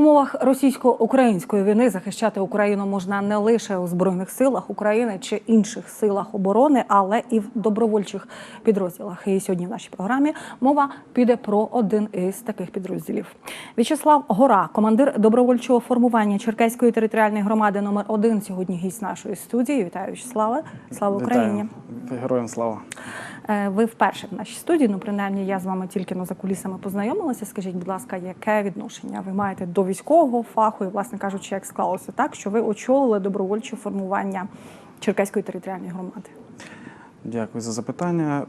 умовах російсько-української війни захищати Україну можна не лише у збройних силах України чи інших силах оборони, але і в добровольчих підрозділах. І сьогодні в нашій програмі мова піде про один із таких підрозділів. В'ячеслав Гора, командир добровольчого формування Черкаської територіальної громади номер 1 Сьогодні гість нашої студії. Вітаю В'ячеславе. Слава Україні! Вітаю. Героям слава. Е, Ви вперше в нашій студії. Ну, принаймні, я з вами тільки ну, за кулісами познайомилася. Скажіть, будь ласка, яке відношення ви маєте до військового фаху і, власне кажучи, як склалося так, що ви очолили добровольче формування Черкаської територіальної громади? Дякую за запитання.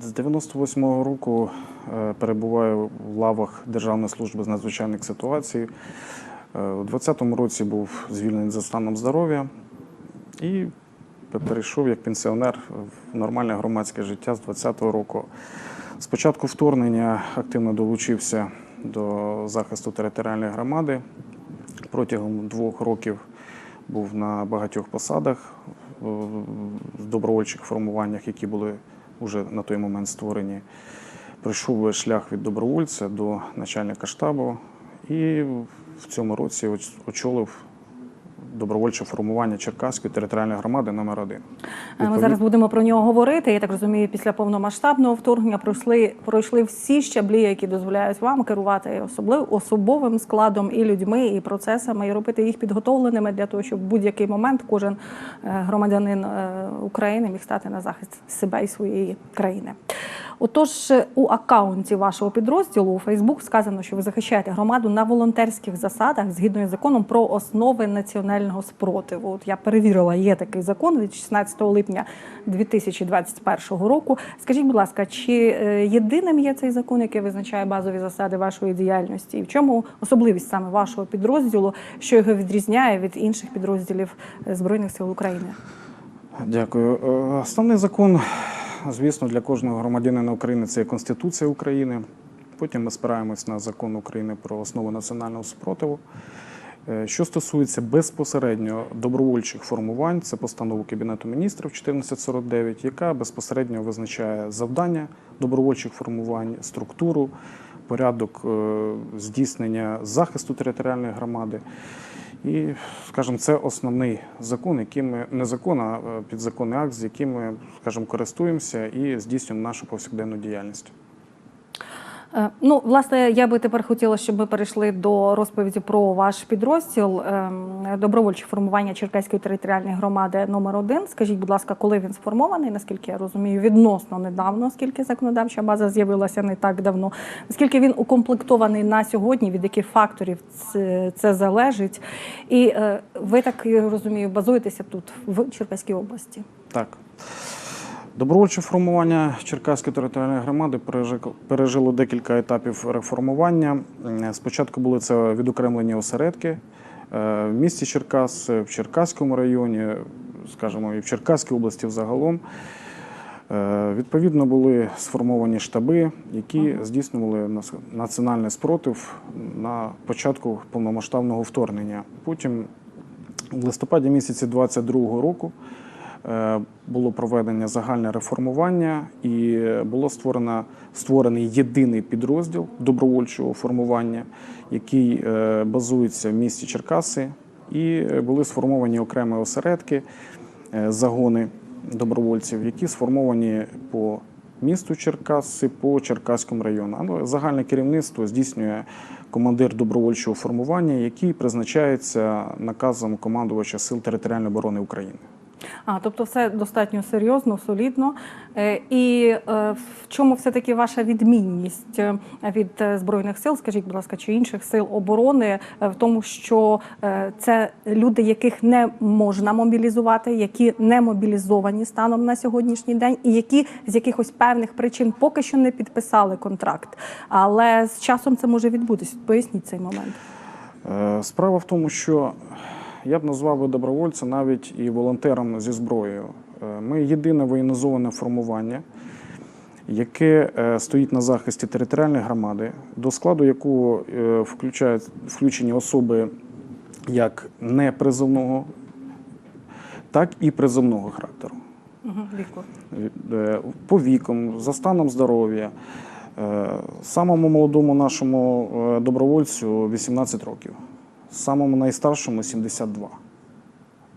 З 98-го року е, перебуваю в лавах Державної служби з надзвичайних ситуацій. Е, У 20-му році був звільнений за станом здоров'я і перейшов як пенсіонер в нормальне громадське життя з 20-го року. З початку вторгнення активно долучився до захисту територіальної громади. Протягом двох років був на багатьох посадах в добровольчих формуваннях, які були вже на той момент створені. Пройшов весь шлях від добровольця до начальника штабу і в цьому році очолив добровольче формування Черкаської територіальної громади номер 1 Е, Ми зараз будемо про нього говорити. Я так розумію, після повномасштабного вторгнення пройшли, пройшли всі щаблі, які дозволяють вам керувати особливо особовим складом і людьми, і процесами, і робити їх підготовленими для того, щоб в будь-який момент кожен е, громадянин е, України міг стати на захист себе і своєї країни. Отож, у акаунті вашого підрозділу у Фейсбук сказано, що ви захищаєте громаду на волонтерських засадах згідно із законом про основи національного спротиву. От я перевірила, є такий закон від 16 липня 2021 року. Скажіть, будь ласка, чи е, єдиним є цей закон, який визначає базові засади вашої діяльності? І в чому особливість саме вашого підрозділу, що його відрізняє від інших підрозділів е, Збройних сил України? Дякую. Е, Основний закон, звісно, для кожного громадянина України це Конституція України. Потім ми спираємось на закон України про основи національного спротиву. Е, Що стосується безпосередньо добровольчих формувань, це постанова Кабінету міністрів 1449, яка безпосередньо визначає завдання добровольчих формувань, структуру, порядок е, здійснення захисту територіальної громади. І, скажімо, це основний закон, який ми не закон, а е, підзаконний акт, з яким ми, скажімо, користуємося і здійснюємо нашу повсякденну діяльність. Е, Ну, власне, я би тепер хотіла, щоб ми перейшли до розповіді про ваш підрозділ ем, добровольче формування Черкаської територіальної громади номер 1 Скажіть, будь ласка, коли він сформований? Наскільки я розумію, відносно недавно, оскільки законодавча база з'явилася не так давно. Наскільки він укомплектований на сьогодні, від яких факторів це, це залежить? І е, ви так розумію, базуєтеся тут в Черкаській області. Так. Добровольче формування Черкаської територіальної громади пережило декілька етапів реформування. Спочатку були це відокремлені осередки е, в місті Черкас, в Черкаському районі, скажімо, і в Черкаській області взагалом. Е, Відповідно, були сформовані штаби, які здійснювали національний спротив на початку повномасштабного вторгнення. Потім в листопаді місяці 22-го року е, було проведення загальне реформування і було створено, створений єдиний підрозділ добровольчого формування, який е, базується в місті Черкаси, і е, були сформовані окремі осередки, е, загони добровольців, які сформовані по місту Черкаси, по Черкаському району. Але загальне керівництво здійснює командир добровольчого формування, який призначається наказом командувача Сил територіальної оборони України. А, тобто все достатньо серйозно, солідно. Е, І е, в чому все-таки ваша відмінність е, від Збройних сил, скажіть, будь ласка, чи інших сил оборони в тому, що це люди, яких не можна мобілізувати, які не мобілізовані станом на сьогоднішній день, і які з якихось певних причин поки що не підписали контракт. Але з часом це може відбутися. Поясніть цей момент. Справа в тому, що я б назвав би добровольця навіть і волонтером зі зброєю. Е, Ми єдине воєнізоване формування, яке е, стоїть на захисті територіальної громади, до складу якого е, включають включені особи як непризовного, так і призовного характеру. Віку. По вікам, за станом здоров'я. Самому молодому нашому добровольцю 18 років, самому найстаршому 72.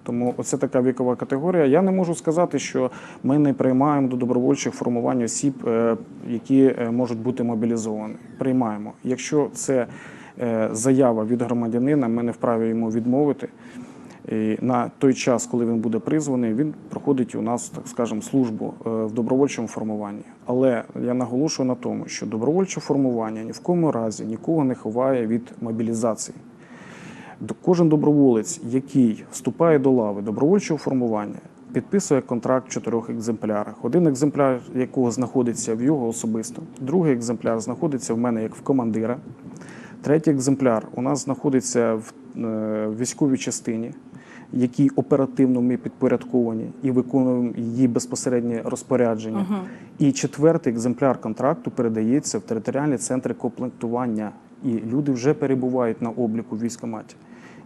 Тому оце така вікова категорія. Я не можу сказати, що ми не приймаємо до добровольчих формувань осіб, е, які е, можуть бути мобілізовані. Приймаємо. Якщо це е, заява від громадянина, ми не вправі йому відмовити. І на той час, коли він буде призваний, він проходить у нас, так скажемо, службу в добровольчому формуванні. Але я наголошую на тому, що добровольче формування ні в кому разі нікого не ховає від мобілізації. Кожен доброволець, який вступає до лави добровольчого формування, підписує контракт в чотирьох екземплярах. Один екземпляр, якого знаходиться в його особисто, другий екземпляр знаходиться в мене як в командира. Третій екземпляр у нас знаходиться в е, військовій частині, якій оперативно ми підпорядковані і виконуємо її безпосереднє розпорядження. І четвертий екземпляр контракту передається в територіальні центри комплектування. І люди вже перебувають на обліку в військкоматі.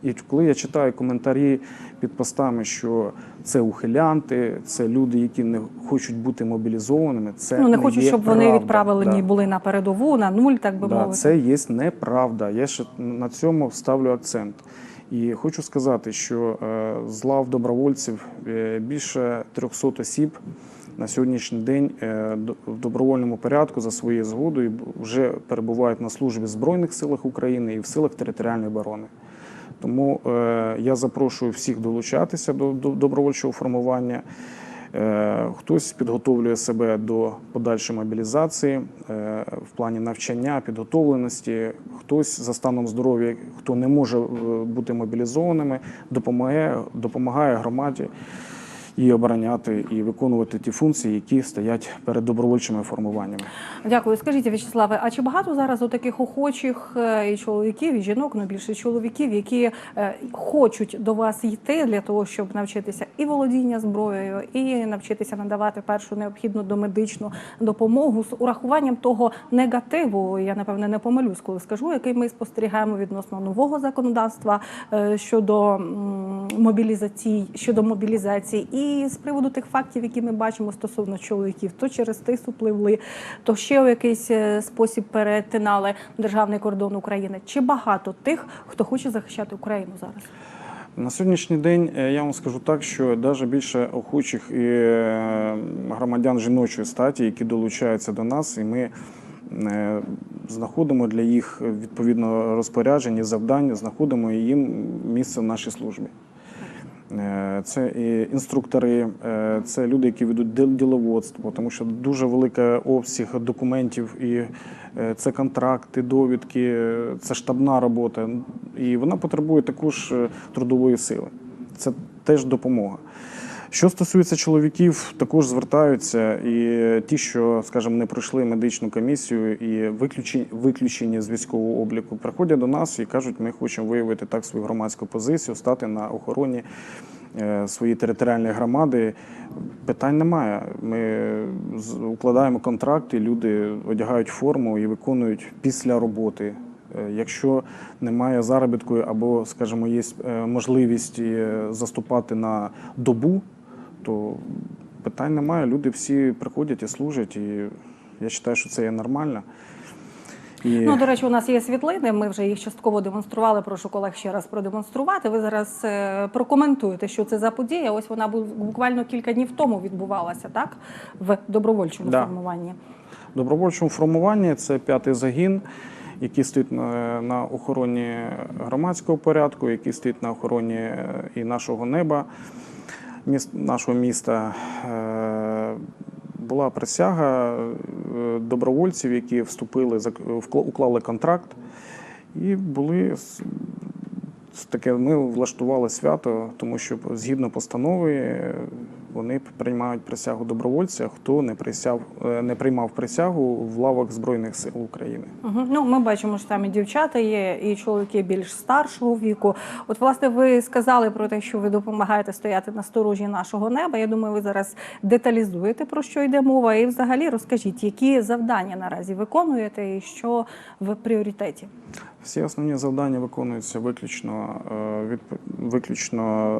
І коли я читаю коментарі під постами, що це ухилянти, це люди, які не хочуть бути мобілізованими, це ну не хочу, є щоб вони правда. відправлені Да. були на передову, на нуль, так би Да, мовити. це є неправда. Я ще на цьому ставлю акцент. І хочу сказати, що е, з лав добровольців е, більше 300 осіб на сьогоднішній день е, в добровольному порядку за своєю згодою вже перебувають на службі в Збройних силах України і в силах територіальної оборони. Тому е, я запрошую всіх долучатися до, до добровольчого формування. Е, Хтось підготовлює себе до подальшої мобілізації е, в плані навчання, підготовленості. Хтось за станом здоров'я, хто не може бути мобілізованими, допомагає, допомагає громаді і обороняти, і виконувати ті функції, які стоять перед добровольчими формуваннями. Дякую. Скажіть, В'ячеславе, а чи багато зараз у таких охочих е, і чоловіків, і жінок, ну більше чоловіків, які е, хочуть до вас йти для того, щоб навчитися і володіння зброєю, і навчитися надавати першу необхідну домедичну допомогу з урахуванням того негативу, я напевне не помилюсь, коли скажу, який ми спостерігаємо відносно нового законодавства е, щодо мобілізації, щодо мобілізації, і з приводу тих фактів, які ми бачимо стосовно чоловіків, то через тису пливли, то ще у якийсь е, спосіб перетинали державний кордон України. Чи багато тих, хто хоче захищати Україну зараз? На сьогоднішній день е, я вам скажу так, що навіть більше охочих і е, громадян жіночої статі, які долучаються до нас, і ми знаходимо для їх відповідно розпоряджень і завдань, знаходимо їм місце в нашій службі. Е, Це і інструктори, е, це люди, які ведуть діл- діловодство, тому що дуже великий обсяг документів, і е, це контракти, довідки, це штабна робота. І вона потребує також трудової сили. Це теж допомога. Що стосується чоловіків, також звертаються і ті, що, скажімо, не пройшли медичну комісію і виключені, виключені з військового обліку, приходять до нас і кажуть, ми хочемо виявити так свою громадську позицію, стати на охороні е, своєї територіальної громади. Питань немає. Ми укладаємо контракти, люди одягають форму і виконують після роботи. Е, Якщо немає заробітку або, скажімо, є е, можливість заступати на добу, то питань немає. Люди всі приходять і служать, і я вважаю, що це є нормально. І... Ну, до речі, у нас є світлини. Ми вже їх частково демонстрували. Прошу колег ще раз продемонструвати. Ви зараз е, прокоментуєте, що це за подія. Ось вона буквально кілька днів тому відбувалася, так в добровольчому Да. формуванні. В добровольчому формуванні це п'ятий загін, який стоїть на, на охороні громадського порядку, який стоїть на охороні е, і нашого неба, міст, нашого міста. Е, Була присяга е, добровольців, які вступили, уклали контракт, і були таке. Ми влаштували свято, тому що згідно постанови вони приймають присягу добровольця, хто не присяг, е, не приймав присягу в лавах Збройних сил України. Угу. Ну, ми бачимо, що там і дівчата є, і чоловіки більш старшого віку. От, власне, ви сказали про те, що ви допомагаєте стояти на сторожі нашого неба. Я думаю, ви зараз деталізуєте про що йде мова, і взагалі розкажіть, які завдання наразі виконуєте і що в пріоритеті. Всі основні завдання виконуються виключно, е, відп- виключно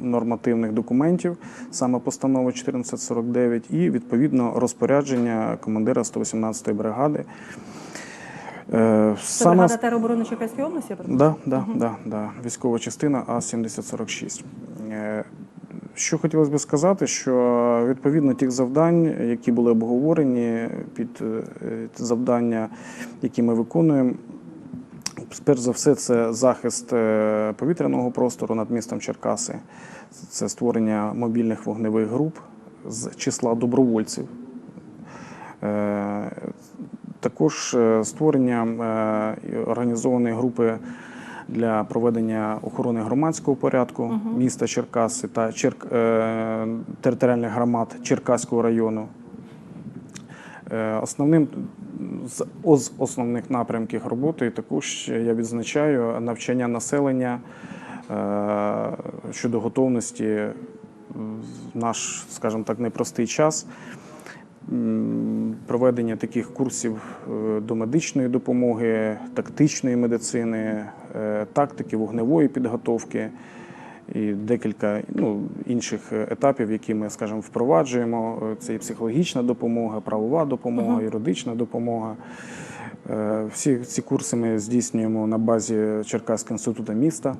е, нормативних документів, саме постанова 1449, і відповідно розпорядження командира 118-ї бригади. Це бригада тероборони Черкаської області? Да, да, да, да. Військова частина А-7046. Е, Що хотілося б сказати, що відповідно тих завдань, які були обговорені під завдання, які ми виконуємо, перш за все, це захист е, повітряного простору над містом Черкаси, це створення мобільних вогневих груп з числа добровольців. Е, Також е, створення організованої групи для проведення охорони громадського порядку міста Черкаси та Черк... територіальних громад Черкаського району. Основним з основних напрямків роботи також я відзначаю навчання населення е, щодо готовності в наш, скажімо так, непростий час. Проведення таких курсів е, до медичної допомоги, тактичної медицини, е, тактики вогневої підготовки і декілька ну, інших етапів, які ми, скажімо, впроваджуємо. Е, Це і психологічна допомога, правова допомога, юридична допомога. Е, Всі ці курси ми здійснюємо на базі Черкаського інституту міста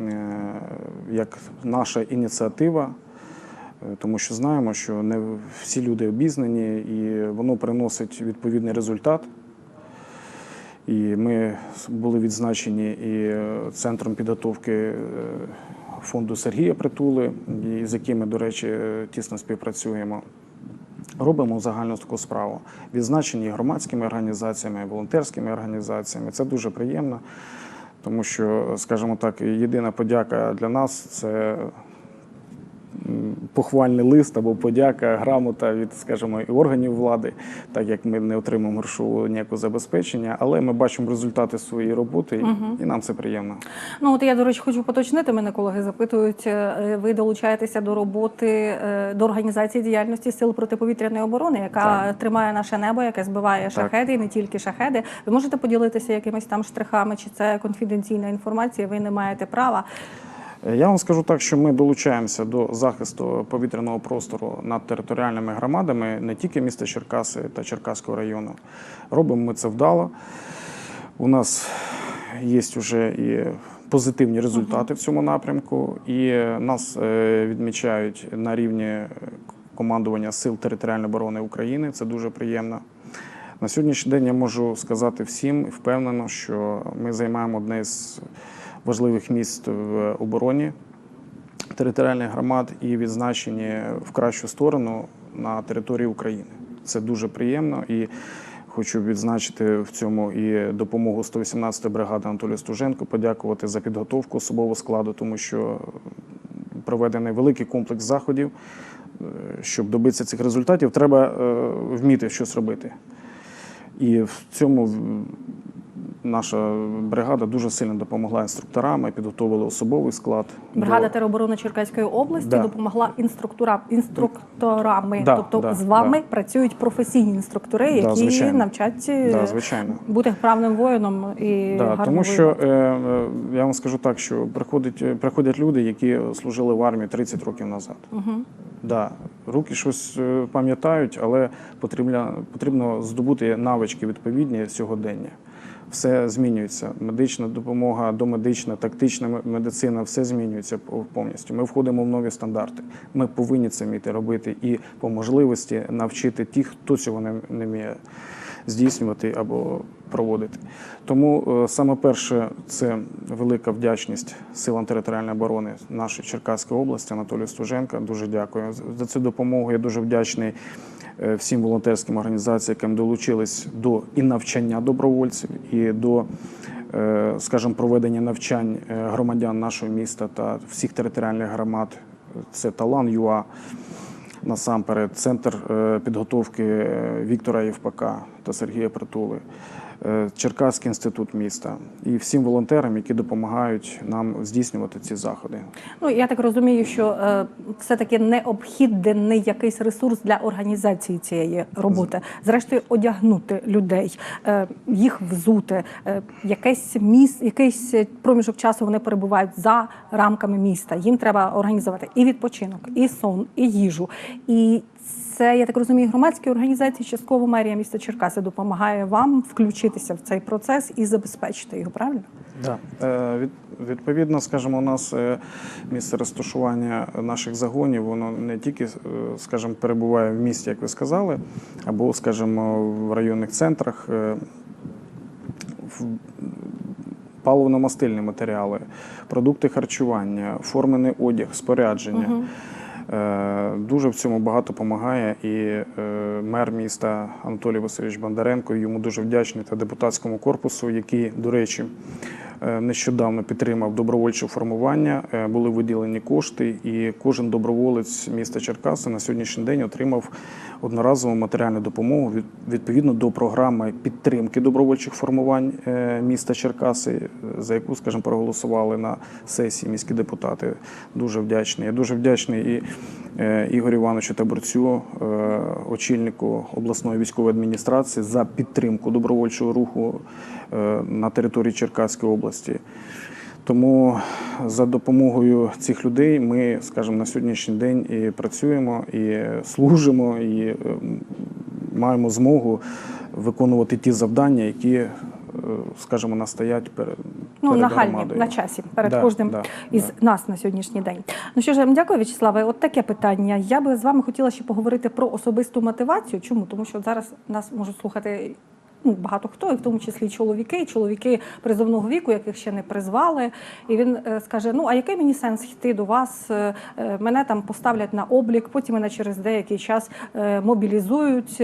е, як наша ініціатива. Тому що знаємо, що не всі люди обізнані, і воно приносить відповідний результат. І ми були відзначені і центром підготовки фонду Сергія Притули, з якими, до речі, тісно співпрацюємо. Робимо загальну таку справу. Відзначені громадськими організаціями, волонтерськими організаціями. Це дуже приємно, тому що, скажімо так, єдина подяка для нас це похвальний лист або подяка, грамота від, скажімо, і органів влади, так як ми не отримуємо грошового ніякого забезпечення, але ми бачимо результати своєї роботи, і- і нам це приємно. Ну от я, до речі, хочу поточнити. Мене колеги запитують. е, Ви долучаєтеся до роботи е, до організації діяльності сил протиповітряної оборони, яка Так. тримає наше небо, яке збиває шахеди, і не тільки шахеди. Ви можете поділитися якимись там штрихами, чи це конфіденційна інформація? Ви не маєте права. Я вам скажу так, що ми долучаємося до захисту повітряного простору над територіальними громадами не тільки міста Черкаси та Черкаського району. Робимо ми це вдало. У нас є вже і позитивні результати в цьому напрямку, і нас е, відмічають на рівні командування Сил територіальної оборони України. Це дуже приємно. На сьогоднішній день я можу сказати всім і впевнено, що ми займаємо одне з важливих місць в обороні територіальних громад і відзначені в кращу сторону на території України. Це дуже приємно і хочу відзначити в цьому і допомогу 118-ї бригади Анатолія Стуженко, подякувати за підготовку особового складу, тому що проведений великий комплекс заходів. Е, Щоб добитися цих результатів, треба е, вміти щось робити. І в цьому наша бригада дуже сильно допомогла інструкторам. Ми підготовили особовий склад. Бригада до- тероборони Черкаської області Да. допомогла інструктора, інструкторами. Да, тобто да, з вами да. працюють професійні інструктори, Да, які звичайно. навчать е, Да, звичайно. бути вправним воїном і Да, тому що е, е, я вам скажу так, що приходять, е, приходять люди, які служили в армії 30 років назад. Угу. Да, руки щось пам'ятають, але потрібно, потрібно здобути навички відповідні сьогодення. Все змінюється. Медична допомога, домедична, тактична медицина, все змінюється повністю. Ми входимо в нові стандарти. Ми повинні це вміти робити і по можливості навчити тих, хто цього не, не вміє здійснювати або проводити. Тому е, саме перше це велика вдячність силам територіальної оборони нашої Черкаської області Анатолію Стуженка. Дуже дякую за- цю допомогу. Я дуже вдячний всім волонтерським організаціям, яким долучились до і навчання добровольців, і до, е, скажімо, проведення навчань е, громадян нашого міста та всіх територіальних громад. Це Талан ЮА насамперед, центр е, підготовки е, Віктора Євпака та Сергія Притули. Е, Черкаський інститут міста і всім волонтерам, які допомагають нам здійснювати ці заходи. Ну я так розумію, що е, все таки необхідний якийсь ресурс для організації цієї роботи. Зрештою, одягнути людей, е, їх взути, якесь міс, якийсь проміжок часу вони перебувають за рамками міста. Їм треба організувати і відпочинок, і сон, і їжу. І це я так розумію, громадські організації, частково мерія міста Черкаси допомагає вам включитися в цей процес і забезпечити його. Правильно? Да. Е, від, відповідно, скажімо, у нас е, місце розташування наших загонів, воно не тільки, е, скажімо, перебуває в місті, як ви сказали, або, скажімо, в районних центрах. в- Паливно-мастильні матеріали, продукти харчування, формений одяг, спорядження. Е, Дуже в цьому багато допомагає і е, мер міста Анатолій Васильович Бондаренко. Йому дуже вдячний та депутатському корпусу, який, до речі, е, нещодавно підтримав добровольче формування. Е, Були виділені кошти, і кожен доброволець міста Черкаси на сьогоднішній день отримав одноразову матеріальну допомогу від- відповідно до програми підтримки добровольчих формувань е, міста Черкаси, е, за яку, скажімо, проголосували на сесії міські депутати. Дуже вдячний. Я дуже вдячний і е, Ігорю Івановичу Таборцю, очільнику обласної військової адміністрації, за підтримку добровольчого руху на території Черкаської області. Тому за допомогою цих людей ми, скажімо, на сьогоднішній день і працюємо, і служимо, і е, маємо змогу виконувати ті завдання, які, е, скажімо, настоять перед, Ну, перед нагальні громадою. на часі перед Да, кожним да, із да. нас на сьогоднішній день. Ну що ж, я вам дякую, В'ячеславе. От таке питання. Я би з вами хотіла ще поговорити про особисту мотивацію. Чому? Тому що зараз нас можуть слухати. Ну, багато хто, і в тому числі чоловіки, чоловіки призовного віку, яких ще не призвали. І він е, скаже: Ну, а який мені сенс йти до вас? Е, е, мене там поставлять на облік, потім мене через деякий час мобілізують.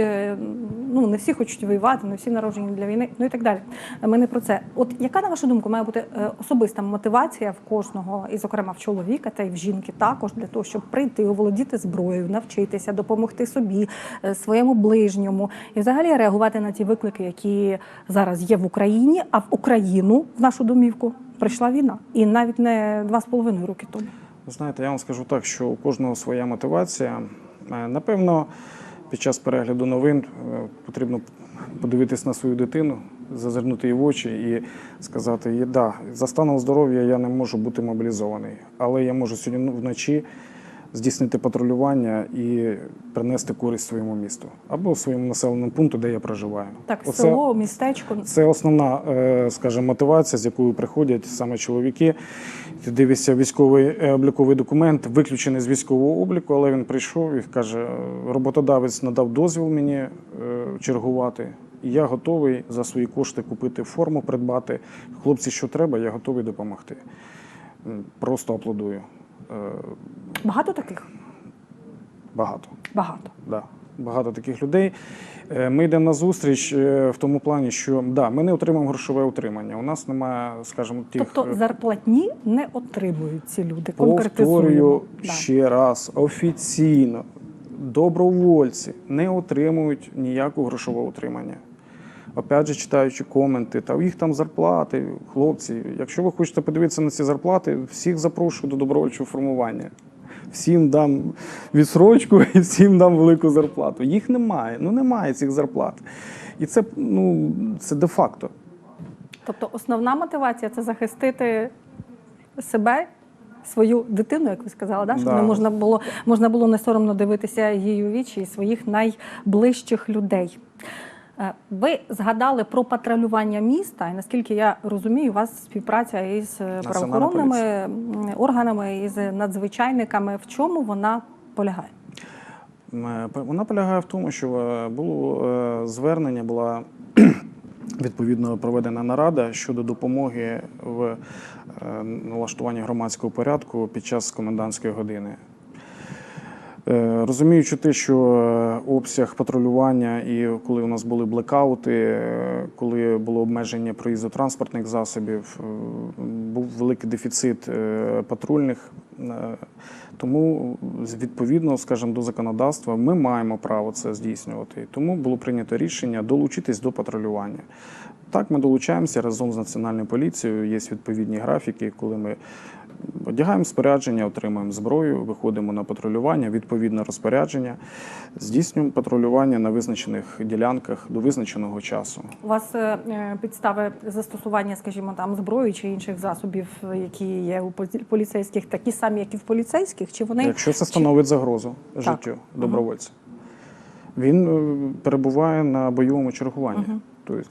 Ну, не всі хочуть воювати, не всі народжені для війни, ну і так далі. Ми не про це. От яка, на вашу думку, має бути особиста мотивація в кожного, і, зокрема, в чоловіка та й в жінки також для того, щоб прийти, оволодіти зброєю, навчитися, допомогти собі, своєму ближньому і взагалі реагувати на ті виклики, які зараз є в Україні, а в Україну, в нашу домівку, прийшла війна. І навіть не два з половиною роки тому. Знаєте, я вам скажу так, що у кожного своя мотивація. Е, Напевно, під час перегляду новин е, потрібно подивитись на свою дитину, зазирнути їй в очі і сказати: «Є, да, за станом здоров'я я не можу бути мобілізований, але я можу сьогодні вночі здійснити патрулювання і принести користь своєму місту або своєму населеному пункту, де я проживаю. Так, Оце- село, містечко. це основна, е, скажімо, мотивація, з якою приходять саме чоловіки. Ти дивишся військовий е, обліковий документ, виключений з військового обліку, але він прийшов і каже: роботодавець надав дозвіл мені е, чергувати. І я готовий за свої кошти купити форму, придбати. Хлопці, що треба, я готовий допомогти. Просто аплодую. Багато таких? Багато. Багато. Да. Багато таких людей. Е, Ми йдемо на зустріч е, в тому плані, що да, ми не отримуємо грошове утримання. У нас немає, скажімо, тих Тобто е, зарплатні не отримують ці люди. повторюю. Да. ще раз офіційно. Добровольці не отримують ніякого грошового утримання. Опять же, читаючи коменти, та у їх там зарплати, хлопці. Якщо ви хочете подивитися на ці зарплати, всіх запрошую до добровольчого формування. Всім дам відсрочку і всім дам велику зарплату. Їх немає. Ну немає цих зарплат. І це, ну, це де-факто. Тобто основна мотивація це захистити себе, свою дитину, як ви сказали, да? щоб Да. не можна було, можна було не соромно дивитися їй у вічі і своїх найближчих людей. Е, Ви згадали про патрулювання міста, і наскільки я розумію, у вас співпраця із е, правоохоронними органами, із надзвичайниками. В чому вона полягає? Е, Вона полягає в тому, що було звернення, була відповідно проведена нарада щодо допомоги в налаштуванні громадського порядку під час комендантської години. Е, Розуміючи те, що е, обсяг патрулювання і коли у нас були блекаути, е, коли було обмеження проїзду транспортних засобів, був великий дефіцит патрульних Тому, відповідно, скажімо, до законодавства, ми маємо право це здійснювати. Тому було прийнято рішення долучитись до патрулювання. Так, ми долучаємося разом з національною поліцією. Є відповідні графіки, коли ми одягаємо спорядження, отримуємо зброю, виходимо на патрулювання, відповідне розпорядження, здійснюємо патрулювання на визначених ділянках до визначеного часу. У вас е, підстави застосування, скажімо, там зброї чи інших засобів, які є у поліцейських, такі самі, як і в поліцейських, чи вони Якщо це становить загрозу життю добровольця, він е, перебуває на бойовому чергуванні. Тобто,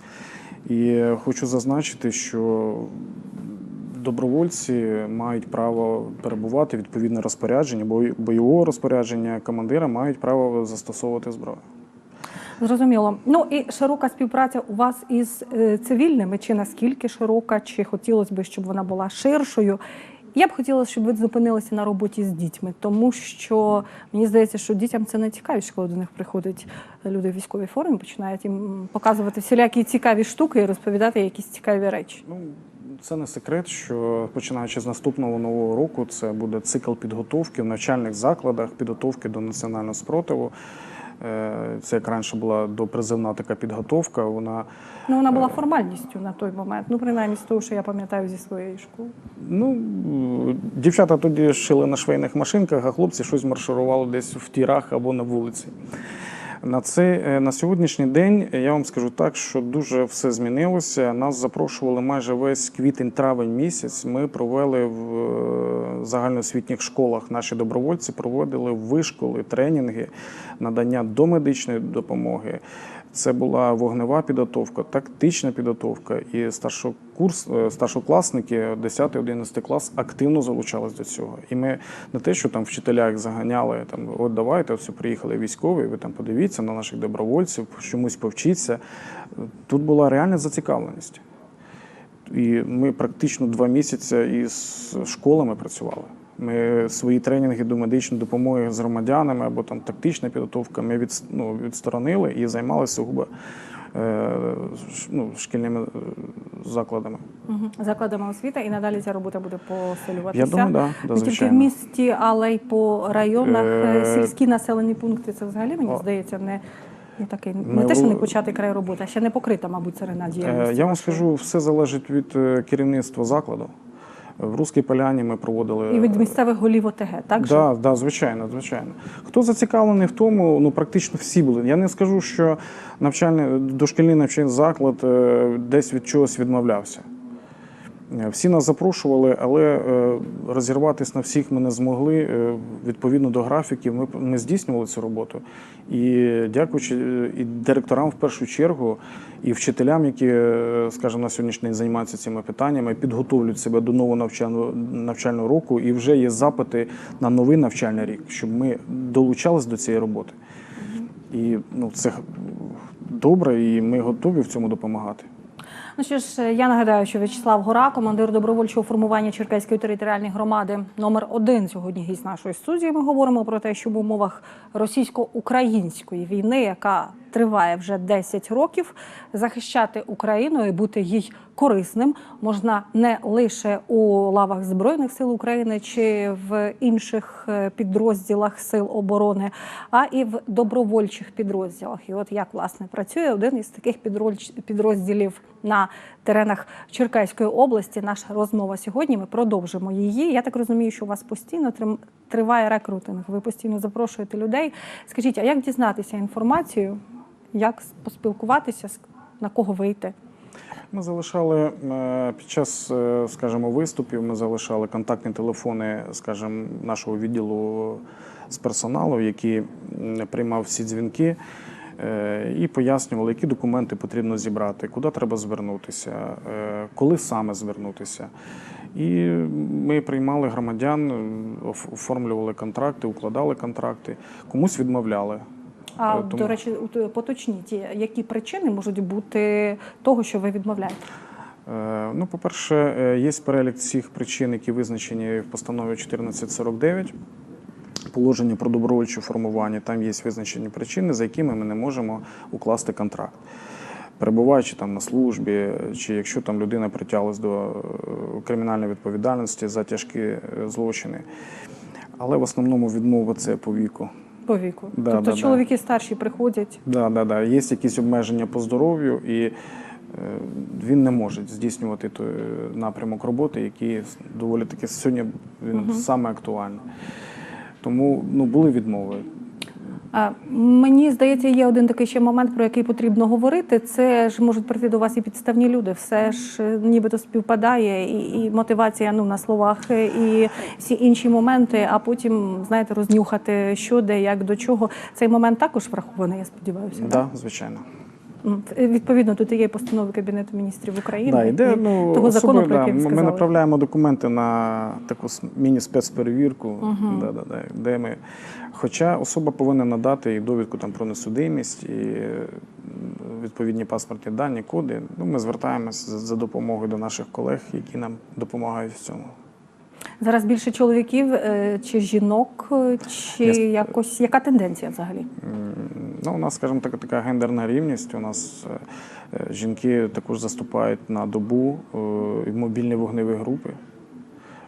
і е, хочу зазначити, що добровольці мають право перебувати відповідне розпорядження, бой- бойового розпорядження командира мають право застосовувати зброю. Зрозуміло. Ну і широка співпраця у вас із е, цивільними, чи наскільки широка, чи хотілося б, щоб вона була ширшою. Я б хотіла, щоб ви зупинилися на роботі з дітьми, тому що мені здається, що дітям це найцікавіше, коли до них приходять люди в військовій формі, починають їм показувати всілякі цікаві штуки і розповідати якісь цікаві речі. Це не секрет, що починаючи з наступного нового року, це буде цикл підготовки в навчальних закладах, підготовки до національного спротиву. Е, Це як раніше була допризивна така підготовка. Вона Ну вона була формальністю на той момент. Ну принаймні з того, що я пам'ятаю зі своєї школи. Ну, е, дівчата тоді шили на швейних машинках, а хлопці щось марширували десь в тірах або на вулиці. На, це, е, на сьогоднішній день е, я вам скажу так, що дуже все змінилося. Нас запрошували майже весь квітень-травень місяць. Ми провели в е, загальноосвітніх школах. Наші добровольці проводили вишколи, тренінги, надання домедичної допомоги. Це була вогнева підготовка, тактична підготовка. І старшокурс, е, старшокласники, 10-11 клас, активно залучались до цього. І ми не те, що там вчителя заганяли, там, от давайте, ось приїхали військові, ви там подивіться на наших добровольців, чомусь повчіться. Тут була реальна зацікавленість. І ми практично два місяці із школами працювали. Ми свої тренінги до медичної допомоги з громадянами або там тактична підготовка ми від, ну, відсторонили і займалися сугубо е, ну, шкільними е, закладами. Угу. Закладами освіти, і надалі ця робота буде посилюватися. Я думаю, да, да, не тільки в звичайно. місті, але й по районах. Е, Е, Сільські населені пункти це взагалі мені О. здається не. Ну, такий, не те, що не початий край роботи, а ще не покрита, мабуть, царина діяльності. Е, Я вам скажу, все залежить від керівництва закладу. В Руській Поляні ми проводили І від місцевих голів ОТГ, так? Да, да, звичайно, звичайно. Хто зацікавлений в тому, ну практично всі були. Я не скажу, що навчальний дошкільний навчальний заклад е, десь від чогось відмовлявся. Всі нас запрошували, але е, розірватися на всіх ми не змогли. Е, Відповідно до графіків, ми, ми здійснювали цю роботу. І дякуючи е, і директорам в першу чергу, і вчителям, які, скажімо, на сьогоднішній день займаються цими питаннями, підготовлюють себе до нового навчального, навчального року, і вже є запити на новий навчальний рік, щоб ми долучались до цієї роботи. І ну, це добре, і ми готові в цьому допомагати. Ну що ж, я нагадаю, що В'ячеслав Гора, командир добровольчого формування Черкаської територіальної громади, номер один сьогодні гість нашої студії. Ми говоримо про те, що в умовах російсько-української війни, яка триває вже 10 років, захищати Україну і бути їй корисним можна не лише у лавах збройних сил України чи в інших е, підрозділах сил оборони, а і в добровольчих підрозділах. І от як власне працює один із таких підрозділів на теренах Черкаської області. Наша розмова сьогодні. Ми продовжимо її. Я так розумію, що у вас постійно триває рекрутинг. Ви постійно запрошуєте людей. Скажіть, а як дізнатися інформацію? Як поспілкуватися, на кого вийти? Ми залишали е, під час, е, скажімо, виступів, ми залишали контактні телефони, скажімо, нашого відділу з персоналу, який приймав всі дзвінки. е, І пояснювали, які документи потрібно зібрати, куди треба звернутися, коли саме звернутися. І ми приймали громадян, оформлювали контракти, укладали контракти, комусь відмовляли. А Е, тому- до речі, поточніть, які причини можуть бути того, що ви відмовляєте? Е, Ну, по-перше, е, є перелік всіх причин, які визначені в постанові 1449. Положення про добровольче формування, там є визначені причини, за якими ми не можемо укласти контракт. перебуваючи там на службі, чи якщо там людина притяглась до е, кримінальної відповідальності за тяжкі е, злочини. Але в основному відмова це по віку. По віку. Да, тобто да, да. чоловіки старші приходять. Да, да, да. Є якісь обмеження по здоров'ю, і е, він не може здійснювати той е, напрямок роботи, який доволі таки сьогодні він саме актуальний. Тому ну, були відмови. Мені здається, є один такий ще момент, про який потрібно говорити. Це ж можуть прийти до вас і підставні люди. Все ж е, нібито співпадає, і, і мотивація ну на словах, е, і всі інші моменти. А потім знаєте, рознюхати що де, як до чого. Цей момент також врахований. Я сподіваюся. Так, звичайно. М, Відповідно, тут є постанови Кабінету міністрів України Да, йде, і ну, того закону, про да, який ви ми- сказали. Ми направляємо документи на таку міні-спецперевірку, да, да, да, де ми. Хоча особа повинна надати і довідку там, про несудимість, і відповідні паспортні дані, коди. Ну, ми звертаємось за- допомогою до наших колег, які нам допомагають в цьому. Зараз більше чоловіків е, чи жінок, е, чи Яс- якось яка тенденція взагалі? Ну, у нас, скажімо так, така гендерна рівність. У нас е, е, жінки також заступають на добу е, в мобільні вогневі групи е,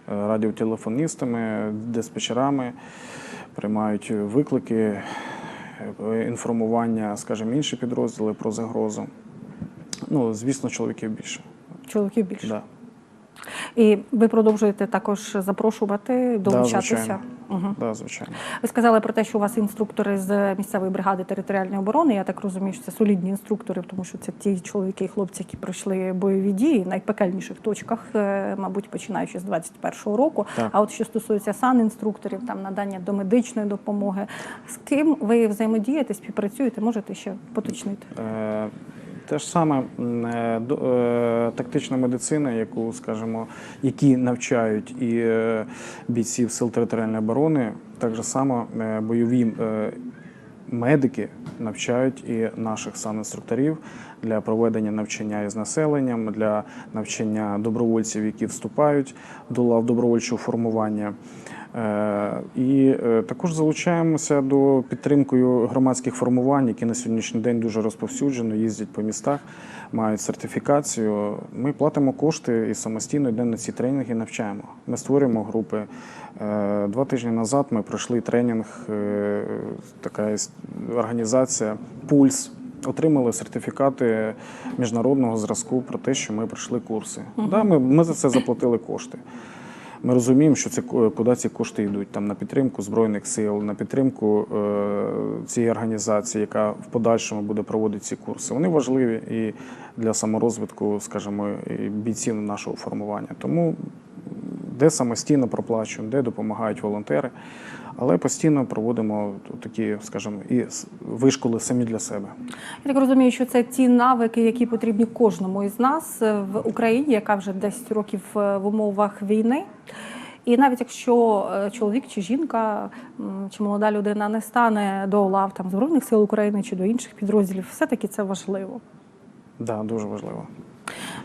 радіотелефоністами, диспетчерами, приймають виклики, е, інформування, скажімо, інші підрозділи про загрозу. Ну, звісно, чоловіків більше. Чоловіків більше. Да. І ви продовжуєте також запрошувати, долучатися. звичайно. Угу. Да, звичайно. Ви сказали про те, що у вас інструктори з місцевої бригади територіальної оборони. Я так розумію, що це солідні інструктори, тому що це ті чоловіки і хлопці, які пройшли бойові дії в найпекельніших точках, е, мабуть, починаючи з 21-го року. Так. А от що стосується санінструкторів, там надання домедичної допомоги, з ким ви взаємодієте, співпрацюєте, можете ще поточнити? Е, Те ж саме е, е, тактична медицина, яку, скажімо, які навчають і е, бійців сил територіальної оборони, так же само бойові медики навчають і наших санінструкторів для проведення навчання із населенням, для навчання добровольців, які вступають до лав добровольчого формування. Е, І е, також залучаємося до підтримкою громадських формувань, які на сьогоднішній день дуже розповсюджено, їздять по містах, мають сертифікацію. Ми платимо кошти і самостійно йдемо на ці тренінги, навчаємо. Ми створюємо групи. Е, Два тижні назад ми пройшли тренінг, така організація Пульс. Отримали сертифікати міжнародного зразку про те, що ми пройшли курси. Да, ми, ми за це заплатили кошти. Ми розуміємо, що це куди ці кошти йдуть там на підтримку збройних сил, на підтримку е, цієї організації, яка в подальшому буде проводити ці курси. Вони важливі і для саморозвитку, скажімо, і бійців нашого формування. Тому де самостійно проплачуємо, де допомагають волонтери, але постійно проводимо такі, скажімо, і вишколи самі для себе. Я так розумію, що це ті навики, які потрібні кожному із нас е, в Україні, яка вже 10 років е, в умовах війни. І навіть якщо е, чоловік чи жінка чи молода людина не стане до лав там збройних сил України чи до інших підрозділів, все-таки це важливо. Да, дуже важливо.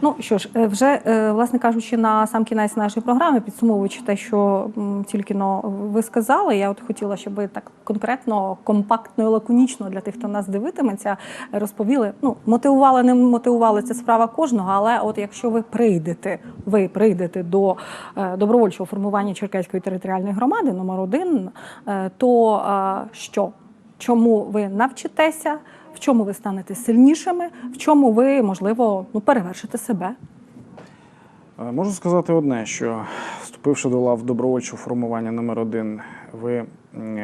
Ну що ж, е, вже е, власне кажучи, на сам кінець нашої програми, підсумовуючи те, що тільки но ви сказали, я от хотіла, щоб так конкретно, компактно і лаконічно для тих, хто нас дивитиметься, розповіли. Ну, мотивували, не мотивували, це справа кожного. Але от якщо ви прийдете, ви прийдете до е, добровольчого формування Черкаської територіальної громади номер один, то що? Чому ви навчитеся? В чому ви станете сильнішими, в чому ви, можливо, ну, перевершите себе. Е, Можу сказати одне, що вступивши до лав добровольчого формування номер один, ви м,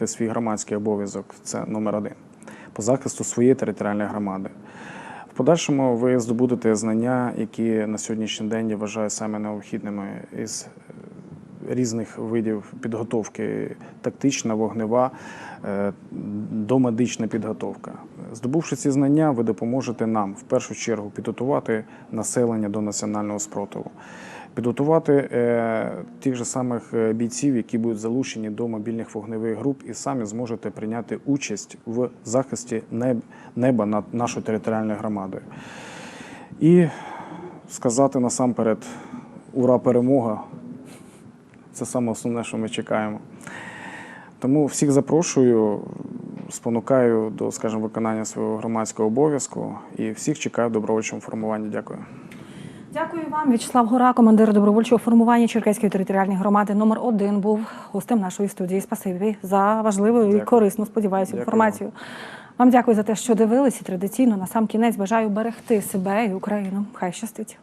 е, свій громадський обов'язок. Це номер один по захисту своєї територіальної громади. В подальшому ви здобудете знання, які на сьогоднішній день я вважаю саме необхідними із е, різних видів підготовки: тактична, вогнева, домедична підготовка. Здобувши ці знання, ви допоможете нам в першу чергу підготувати населення до національного спротиву, підготувати е, тих же самих е, бійців, які будуть залучені до мобільних вогневих груп, і самі зможете прийняти участь в захисті неба над нашою територіальною громадою. І сказати насамперед ура, перемога! Це саме основне, що ми чекаємо. Тому всіх запрошую. спонукаю до, скажімо, виконання свого громадського обов'язку і всіх чекаю в добровольчому формуванні. Дякую. Дякую вам. В'ячеслав Гора, командир добровольчого формування Черкаської територіальної громади номер 1 був гостем нашої студії. Спасибі за важливу і корисну, сподіваюся, Дякую інформацію. Вам дякую за те, що дивились. І традиційно на сам кінець бажаю берегти себе і Україну. Хай щастить.